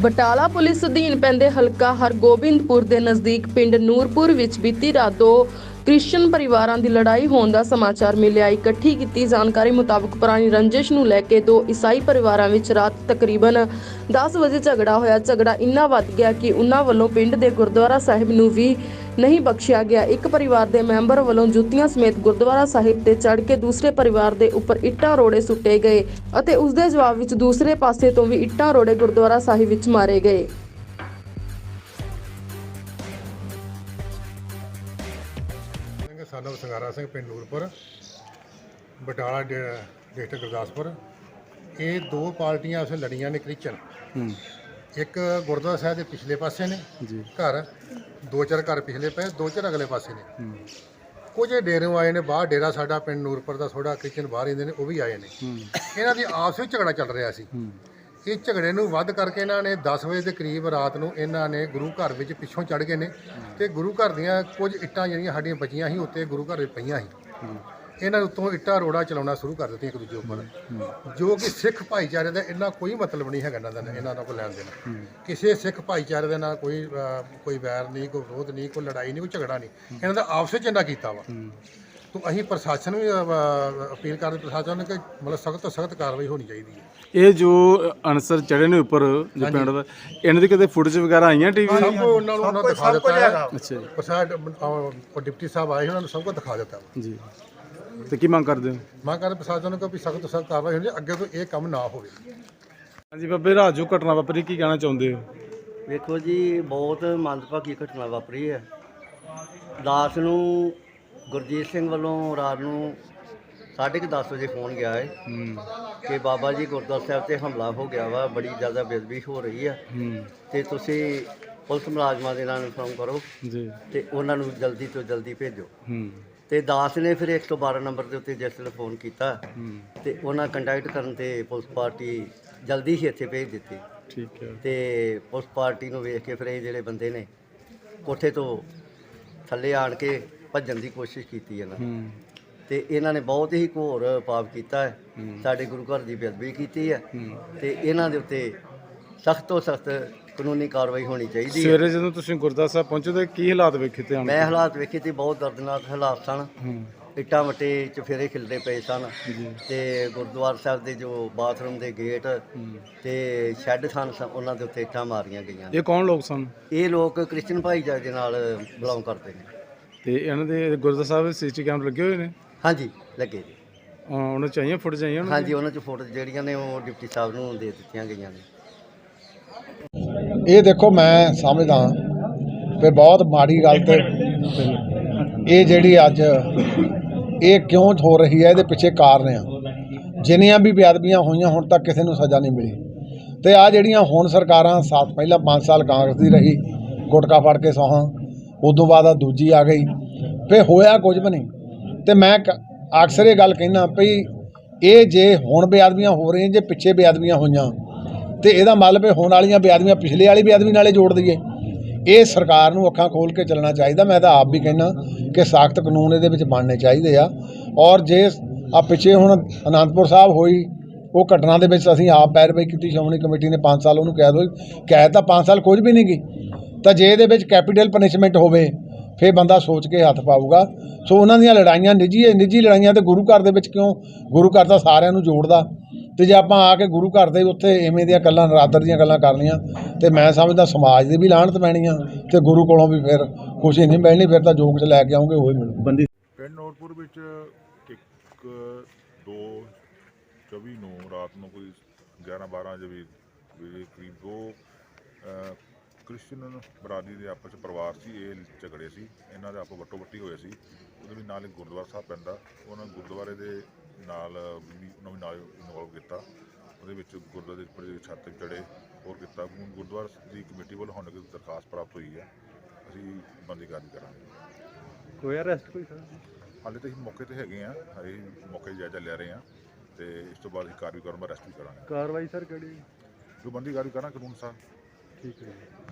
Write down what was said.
Batala police ਅਧੀਨ ਪੈਂਦੇ ਹਲਕਾ ਹਰਗੋਬਿੰਦਪੁਰ ਦੇ ਨਜ਼ਦੀਕ ਪਿੰਡ ਨੂਰਪੁਰ ਵਿੱਚ ਬੀਤੀ ਰਾਤ ਦੋ ਕ੍ਰਿਸਚੀਅਨ ਪਰਿਵਾਰਾਂ ਦੀ ਲੜਾਈ ਹੋਣ ਦਾ ਸਮਾਚਾਰ ਮਿਲਿਆ। ਇਕੱਠੀ ਕੀਤੀ ਜਾਣਕਾਰੀ ਮੁਤਾਬਕ ਪੁਰਾਣੀ ਰੰਜਿਸ਼ ਨੂੰ ਲੈ ਕੇ ਦੋ ਈਸਾਈ ਪਰਿਵਾਰਾਂ ਵਿੱਚ ਰਾਤ ਤਕਰੀਬਨ 10 ਵਜੇ ਝਗੜਾ ਹੋਇਆ। ਝਗੜਾ ਇੰਨਾ ਵੱਧ ਗਿਆ ਕਿ ਉਹਨਾਂ ਵੱਲੋਂ ਪਿੰਡ ਦੇ ਗੁਰਦੁਆਰਾ ਸਾਹਿਬ ਨੂੰ ਵੀ ਨਹੀਂ ਬਖਸ਼ਿਆ ਗਿਆ। ਇੱਕ ਪਰਿਵਾਰ ਦੇ ਮੈਂਬਰ ਵੱਲੋਂ ਜੁੱਤੀਆਂ ਸਮੇਤ ਗੁਰਦੁਆਰਾ ਸਾਹਿਬ ਤੇ ਚੜ੍ਹ ਕੇ ਦੂਸਰੇ ਪਰਿਵਾਰ ਦੇ ਉੱਪਰ ਇੱਟਾਂ ਰੋੜੇ ਸੁੱਟੇ ਗਏ ਅਤੇ ਉਸ ਦੇ ਜਵਾਬ ਵਿੱਚ ਦੂਸਰੇ ਪਾਸੇ ਤੋਂ ਵੀ ਇੱਟਾਂ ਰੋੜੇ ਗੁਰਦੁਆਰਾ ਸਾਹਿਬ ਵਿੱਚ ਮਾਰੇ ਗਏ। ਸਿੰਘ ਸਾਨੂੰ ਸੰਗਾਰਾ ਸਿੰਘ ਪਿੰਡ ਨੂਰਪੁਰ ਬਟਾਲਾ ਡਿਸਟ੍ਰਿਕਟ ਗੁਰਦਾਸਪੁਰ। ਇਹ ਦੋ ਪਾਰਟੀਆਂ ਉਸੇ ਲੜੀਆਂ ਨੇ ਕ੍ਰਿਸਚਨ ਇੱਕ ਗੁਰਦੁਆਰਾ ਸਾਹਿਬ ਦੇ ਪਿਛਲੇ ਪਾਸੇ ਨੇ ਜੀ। ਘਰ ਦੋ ਚਾਰ ਘਰ ਪਿਛਲੇ ਪਏ ਦੋ ਚਾਰ ਅਗਲੇ ਪਾਸੇ ਨੇ। ਹੂੰ। ਕੁਝ ਡੇਰਿਓਂ ਆਏ ਨੇ ਬਾਹਰ ਡੇਰਾ ਸਾਡਾ ਪਿੰਡ ਨੂਰਪੁਰ ਦਾ ਥੋੜਾ ਕ੍ਰਿਸਚਨ ਬਾਹਰ ਰਹਿੰਦੇ ਨੇ ਉਹ ਵੀ ਆਏ ਨੇ। ਹੂੰ। ਇਹਨਾਂ ਦੀ ਆਪਸ ਵਿੱਚ ਝਗੜਾ ਚੱਲ ਰਿਹਾ ਸੀ। ਹੂੰ। ਇਹ ਝਗੜੇ ਨੂੰ ਵੱਧ ਕਰਕੇ ਇਹਨਾਂ ਨੇ 10 ਵਜੇ ਦੇ ਕਰੀਬ ਰਾਤ ਨੂੰ ਇਹਨਾਂ ਨੇ ਗੁਰੂ ਘਰ ਵਿੱਚ ਪਿੱਛੋਂ ਚੜ ਗਏ ਨੇ। ਤੇ ਗੁਰੂ ਘਰ ਦੀਆਂ ਕੁਝ ਇੱਟਾਂ ਜਿਹੜੀਆਂ ਸਾਡੀਆਂ ਬਚੀਆਂ ਸੀ ਉੱਤੇ ਗੁਰੂ ਘਰ ਵਿੱਚ ਪਈਆਂ ਸੀ। ਇਹਨਾਂ ਉੱਤੋਂ ਇੱਟਾਂ ਰੋੜਾ ਚਲਾਉਣਾ ਸ਼ੁਰੂ ਕਰ ਦਿੱਤੀਆਂ ਇੱਕ ਦੂਜੇ ਉੱਪਰ। ਜੋ ਕਿ ਸਿੱਖ ਭਾਈਚਾਰੇ ਦਾ ਇਹਨਾਂ ਕੋਈ ਮਤਲਬ ਨਹੀਂ ਹੈਗਾ ਇਹਨਾਂ ਦਾ ਇਹਨਾਂ ਦਾ ਕੋਈ ਲੈਣ ਦੇਣ। ਕਿਸੇ ਸਿੱਖ ਭਾਈਚਾਰੇ ਦੇ ਨਾਲ ਕੋਈ ਅਹ, ਕੋਈ ਵੈਰ ਨਹੀਂ ਕੋਈ ਵਿਰੋਧ ਨਹੀਂ ਕੋਈ ਲੜਾਈ ਨਹੀਂ ਕੋਈ ਝਗੜਾ ਨਹੀਂ। ਇਹਨਾਂ ਦਾ ਆਪਸ ਵਿੱਚ ਇਹਨਾਂ ਕੀਤਾ ਵਾ। ਤੋਂ ਅਸੀਂ ਪ੍ਰਸ਼ਾਸਨ ਨੂੰ ਅਪੀਲ ਕਰਦੇ ਪ੍ਰਸ਼ਾਸਨ ਨੂੰ ਕਿ ਮਤਲਬ ਸਖਤ ਤੋਂ ਸਖਤ ਕਾਰਵਾਈ ਹੋਣੀ ਚਾਹੀਦੀ ਹੈ। ਇਹ ਜੋ ਅਨਸਰ ਚੜੇ ਨੇ ਉੱਪਰ ਜੋ ਪਿੰਡ ਦਾ ਇਹਨਾਂ ਦੀ ਕਿਤੇ ਫੁਟੇਜ ਵਗੈਰਾ ਆਈਆਂ ਟੀਵੀ ਸਭ ਕੁਝ ਉਹਨਾਂ ਨੂੰ ਉਹਨਾਂ ਦਿਖਾ ਦਿੱਤਾ ਹੈ। ਅੱਛਾ ਜੀ। ਪ੍ਰਸ਼ਾਸਨ ਡਿਪਟੀ ਸਾਹਿਬ ਆਏ ਉਹਨਾਂ ਨੂੰ ਸਭ ਕੁਝ ਦਿਖਾ ਦਿੱਤਾ ਵਾ। ਜੀ। ਤੇ ਕੀ ਮੰਗ ਕਰਦੇ ਹੋ? ਮੈਂ ਕਹਿੰਦਾ ਪ੍ਰਸ਼ਾਸਨ ਨੂੰ ਕਿ ਵੀ ਸਖਤ ਸਖਤ ਕਾਰਵਾਈ ਹੋਣੀ ਚਾਹੀਦੀ, ਅੱਗੇ ਤੋਂ ਇਹ ਕੰਮ ਨਾ ਹੋਵੇ। ਹਾਂਜੀ ਬਾਬੇ ਰਾਤ ਜੋ ਘਟਨਾ ਵਾਪਰੀ ਕੀ ਕਹਿਣਾ ਚਾਹੁੰਦੇ ਹੋ? ਵੇਖੋ ਜੀ ਬਹੁਤ ਮੰਦਭਾਗੀ ਘਟਨਾ ਵਾਪਰੀ ਹੈ। ਦਾਸ ਨੂੰ ਗੁਰਜੀਤ ਸਿੰਘ ਵੱਲੋਂ ਰਾਤ ਨੂੰ 10:30 ਵਜੇ ਫੋਨ ਗਿਆ ਹੈ ਹੂੰ। ਕਿ ਬਾਬਾ ਜੀ ਗੁਰਦੁਆਰਾ ਸਾਹਿਬ ਤੇ ਹਮਲਾ ਹੋ ਗਿਆ ਵਾ ਬੜੀ ਜ਼ਿਆਦਾ ਬੇਅਦਬੀ ਹੋ ਰਹੀ ਹੈ ਹੂੰ। ਤੇ ਤੁਸੀਂ ਪੁਲਿਸ ਮੁਲਾਜ਼ਮਾਂ ਦੇ ਨਾਲ ਇਨਫੋਰਮ ਕਰੋ ਜੀ। ਤੇ ਉਹਨਾਂ ਨੂੰ ਜਲਦੀ ਤੋਂ ਜਲਦੀ ਭੇਜੋ। ਹੂੰ। ਤੇ ਦਾਸ ਨੇ ਫਿਰ 112 ਨੰਬਰ ਦੇ ਉੱਤੇ ਜਿਸ ਵੇਲੇ ਫੋਨ ਕੀਤਾ ਤੇ ਉਹਨਾਂ ਕੰਟੈਕਟ ਕਰਨ ਤੇ ਪੁਲਿਸ ਪਾਰਟੀ ਜਲਦੀ ਹੀ ਇੱਥੇ ਭੇਜ ਦਿੱਤੀ। ਠੀਕ ਹੈ। ਤੇ ਪੁਲਿਸ ਪਾਰਟੀ ਨੂੰ ਵੇਖ ਕੇ ਫਿਰ ਇਹ ਜਿਹੜੇ ਬੰਦੇ ਨੇ ਕੋਠੇ ਤੋਂ ਥੱਲੇ ਆਣ ਕੇ ਭੱਜਣ ਦੀ ਕੋਸ਼ਿਸ਼ ਕੀਤੀ ਇਹਨਾਂ ਨੇ। ਤੇ ਇਹਨਾਂ ਨੇ ਬਹੁਤ ਹੀ ਘੋਰ ਪਾਪ ਕੀਤਾ ਹੈ। ਸਾਡੇ ਗੁਰੂ ਘਰ ਦੀ ਬੇਅਦਬੀ ਕੀਤੀ ਹੈ। ਤੇ ਇਹਨਾਂ ਦੇ ਉੱਤੇ ਸਖਤ ਤੋਂ ਸਖਤ ਕਾਨੂੰਨੀ ਕਾਰਵਾਈ ਹੋਣੀ ਚਾਹੀਦੀ ਹੈ। ਸਵੇਰੇ ਜਦੋਂ ਤੁਸੀਂ ਗੁਰਦਾਸ ਸਾਹਿਬ ਪਹੁੰਚੇ ਤਾਂ ਕੀ ਹਾਲਾਤ ਵੇਖੇ ਤੇ ਆਣ ਮੈਂ ਹਾਲਾਤ ਵੇਖੇ ਤੇ ਬਹੁਤ ਦਰਦਨਾਕ ਹਾਲਾਤ ਸਨ। ਹੂੰ। ਇੱਟਾਂ ਵੱਟੇ ਚਫੇਰੇ ਖਿਲਦੇ ਪਏ ਸਨ। ਜੀ। ਤੇ ਗੁਰਦੁਆਰਾ ਸਾਹਿਬ ਦੇ ਜੋ ਬਾਥਰੂਮ ਦੇ ਗੇਟ ਤੇ ਸ਼ੈੱਡ ਸਨ ਸ- ਉਹਨਾਂ ਦੇ ਉੱਤੇ ਇੱਟਾਂ ਮਾਰੀਆਂ ਗਈਆਂ। ਇਹ ਕੌਣ ਲੋਕ ਸਨ? ਇਹ ਲੋਕ ਕ੍ਰਿਸਚਨ ਭਾਈਚਾਰੇ ਦੇ ਨਾਲ ਬਿਲੋਂਗ ਕਰਦੇ ਨੇ। ਤੇ ਇਹਨਾਂ ਦੇ ਗੁਰਦਾਸ ਸਾਹਿਬ ਸੀਸੀ ਕੈਮਰੇ ਲੱਗੇ ਹੋਏ ਨੇ? ਹਾਂਜੀ ਲੱਗੇ ਜੀ ਅਹ ਉਹਨਾਂ ਚਾਹੀਏ ਆਈਆਂ ਉਹਨਾਂ ਹਾਂਜੀ ਉਹਨਾਂ ਚ ਫੋਟੋ ਜਿਹੜੀਆਂ ਨੇ ਉਹ ਡਿਪਟੀ ਸਾਹਿਬ ਨੂੰ ਦੇ ਦਿੱਤੀਆਂ ਗਈਆਂ ਨੇ। ਇਹ ਦੇਖੋ ਮੈਂ ਸਮਝਦਾ ਵੀ ਬਹੁਤ ਮਾੜੀ ਗੱਲ ਤੇ ਇਹ ਜਿਹੜੀ ਅੱਜ ਇਹ ਕਿਉਂ ਹੋ ਰਹੀ ਹੈ, ਇਹਦੇ ਪਿੱਛੇ ਕਾਰਨ ਆ। ਜਿੰਨੀਆਂ ਵੀ ਬੇਅਦਬੀਆਂ ਹੋਈਆਂ, ਹੁਣ ਤੱਕ ਕਿਸੇ ਨੂੰ ਸਜ਼ਾ ਨਹੀਂ ਮਿਲੀ। ਤੇ ਆ ਜਿਹੜੀਆਂ ਹੁਣ ਸਰਕਾਰਾਂ ਸਾਥ ਪਹਿਲਾਂ 5 ਸਾਲ ਕਾਂਗਰਸ ਦੀ ਰਹੀ, ਗੁਟਕਾ ਫੜ ਕੇ ਸੌਹਾਂ, ਉਦੋਂ ਬਾਅਦ ਆ ਦੂਜੀ ਆ ਗਈ ਫੇ ਹੋਇਆ ਕੁਝ ਵੀ ਨਹੀਂ। ਤੇ ਮੈਂ ਕ- ਅਕਸਰ ਇਹ ਗੱਲ ਕਹਿਣਾ ਭਈ ਇਹ ਜੇ ਹੁਣ ਬੇਅਦਬੀਆਂ ਹੋ ਰਹੀਆਂ, ਜੇ ਪਿੱਛੇ ਬੇਅਦਬੀਆਂ ਹੋਈਆਂ ਤੇ ਇਹਦਾ ਮਤਲਬ ਇਹ ਹੋਣ ਵਾਲੀਆਂ ਬੇਅਦਬੀਆਂ ਪਿਛਲੇ ਵਾਲੀ ਬੇਅਦਬੀ ਨਾਲੇ ਜੋੜ ਦਈਏ। ਇਹ ਸਰਕਾਰ ਨੂੰ ਅੱਖਾਂ ਖੋਲ ਕੇ ਚੱਲਣਾ ਚਾਹੀਦਾ, ਮੈਂ ਤਾਂ ਆਪ ਵੀ ਕਹਿਣਾ ਕਿ ਸਾਖਤ ਕਾਨੂੰਨ ਇਹਦੇ ਵਿੱਚ ਬਣਨੇ ਚਾਹੀਦੇ ਆ। ਔਰ ਜੇ ਆ ਪਿੱਛੇ ਹੁਣ ਅਨੰਦਪੁਰ ਸਾਹਿਬ ਹੋਈ, ਉਹ ਘਟਨਾ ਦੇ ਵਿੱਚ ਅਸੀਂ ਆਪ ਪੈਰਵਾਈ ਕੀਤੀ, ਸ਼੍ਰੋਮਣੀ ਕਮੇਟੀ ਨੇ 5 ਸਾਲ ਉਹਨੂੰ ਕੈਦ ਹੋਈ। ਕੈਦ ਤਾਂ 5 ਸਾਲ ਕੁਝ ਵੀ ਨਹੀਂ ਗਈ। ਤਾਂ ਜੇ ਇਹਦੇ ਵਿੱਚ ਕੈਪੀਟਲ ਪਨਿਸ਼ਮੈਂਟ ਹੋਵੇ, ਫੇਰ ਬੰਦਾ ਸੋਚ ਕੇ ਹੱਥ ਪਾਊਗਾ। ਸੋ ਉਹਨਾਂ ਦੀਆਂ ਲੜਾਈਆਂ ਨਿੱਜੀ ਨਿੱਜੀ ਲੜਾਈਆਂ ਤੇ ਗੁਰੂ ਘਰ ਦੇ ਵਿੱਚ ਕਿਉਂ? ਗੁਰੂ ਘਰ ਤਾਂ ਸਾਰਿਆਂ ਨੂੰ ਜੋੜਦਾ। ਤੇ ਜੇ ਆਪਾਂ ਆ ਕੇ ਗੁਰੂ ਘਰ ਦੇ ਉੱਥੇ ਐਵੇਂ ਦੀਆਂ ਗੱਲਾਂ ਨਰਾਦਰ ਦੀਆਂ ਗੱਲਾਂ ਕਰਨੀਆਂ ਤੇ ਮੈਂ ਸਮਝਦਾ ਸਮਾਜ ਦੇ ਵੀ ਲਾਹਣਤ ਪੈਣੀ ਆ ਤੇ ਗੁਰੂ ਕੋਲੋਂ ਵੀ ਫਿਰ ਖੁਸ਼ੀ ਨਹੀਂ ਮਿਲਣੀ ਫਿਰ ਤਾਂ ਜੋ ਕੁਝ ਲੈ ਕੇ ਆਉਂਗੇ ਉਹ ਹੀ ਮਿਲੂ। ਬੰਦੀ ਪਿੰਡ ਨੋਟਪੁਰ ਵਿੱਚ ਇੱਕ ਦੋ 24 ਨੂੰ ਰਾਤ ਨੂੰ ਕੋਈ 11 12 ਵਜੇ ਵਜੇ ਕਰੀਬ ਦੋ ਕ੍ਰਿਸਚੀਅਨ ਬਰਾਦਰੀ ਦੇ ਆਪਸ ਵਿੱਚ ਪਰਿਵਾਰ ਸੀ ਇਹ ਝਗੜੇ ਸੀ ਇਹਨਾਂ ਦੇ ਆਪੋ ਵੱਟੋ ਵੱਟੀ ਹੋਏ ਸੀ। ਉਹਦੇ ਵੀ ਨਾਲ ਇੱਕ ਗੁਰਦੁਆਰਾ ਸਾਹਿਬ ਪੈਂਦਾ ਉਹਨਾਂ ਗੁਰਦੁਆਰੇ ਦੇ ਨਾਲ ਵੀ ਉਹਨਾਂ ਵੀ ਨਾਲ ਇਨਵੋਲਵ ਕੀਤਾ। ਉਹਦੇ ਵਿੱਚ ਗੁਰਦੁਆਰੇ ਦੇ ਉੱਪਰ ਜਿਹੜੀ ਛੱਤ ਚੜੇ ਹੋਰ ਕੀਤਾ। ਗੁਰਦੁਆਰਾ ਦੀ ਕਮੇਟੀ ਵੱਲੋਂ ਹੁਣ ਇੱਕ ਦਰਖਾਸਤ ਪ੍ਰਾਪਤ ਹੋਈ ਹੈ। ਅਸੀਂ ਬੰਦੀ ਕਾਰਵਾਈ ਕਰਾਂਗੇ। ਕੋਈ ਅਰੈਸਟ ਕੋਈ ਹਾਲੇ ਤਾਂ ਅਸੀਂ ਮੌਕੇ ਤੇ ਹੈਗੇ ਆ ਹਜੇ ਮੌਕੇ ਜਾਇਜ਼ਾ ਲੈ ਰਹੇ ਆ ਤੇ ਇਸ ਤੋਂ ਬਾਅਦ ਅਸੀਂ ਕਾਰਵਾਈ ਕਰਨ ਦਾ ਅਰੈਸਟ ਵੀ ਕਰਾਂਗੇ। ਕਾਰਵਾਈ ਸਰ ਕਿਹੜੀ? ਜੋ ਬੰਦੀ ਕਾਰਵਾਈ ਕਰਾਂਗੇ ਕਾਨੂੰਨ ਅਨੁਸਾਰ। ਠੀਕ ਹੈ